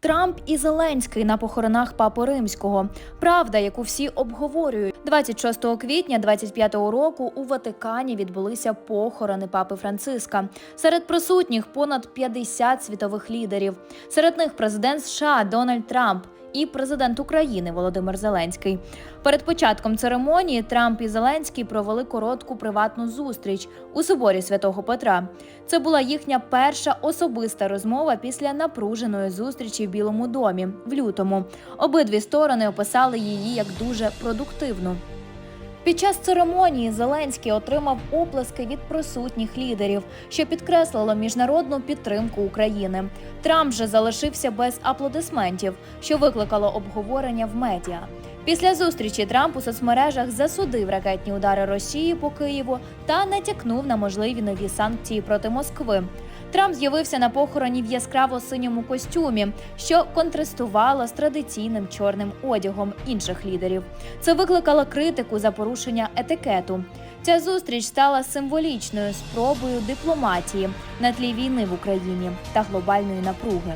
Трамп і Зеленський на похоронах Папи Римського. Правда, яку всі обговорюють. 26 квітня 25-го року у Ватикані відбулися похорони папи Франциска. Серед присутніх понад 50 світових лідерів. Серед них президент США Дональд Трамп. І президент України Володимир Зеленський перед початком церемонії Трамп і Зеленський провели коротку приватну зустріч у соборі святого Петра. Це була їхня перша особиста розмова після напруженої зустрічі в Білому домі в лютому. Обидві сторони описали її як дуже продуктивну. Під час церемонії Зеленський отримав оплески від присутніх лідерів, що підкреслило міжнародну підтримку України. Трамп же залишився без аплодисментів, що викликало обговорення в медіа. Після зустрічі Трамп у соцмережах засудив ракетні удари Росії по Києву та натякнув на можливі нові санкції проти Москви. Трамп з'явився на похороні в яскраво синьому костюмі, що контрастувало з традиційним чорним одягом інших лідерів. Це викликало критику за порушення етикету. Ця зустріч стала символічною спробою дипломатії на тлі війни в Україні та глобальної напруги.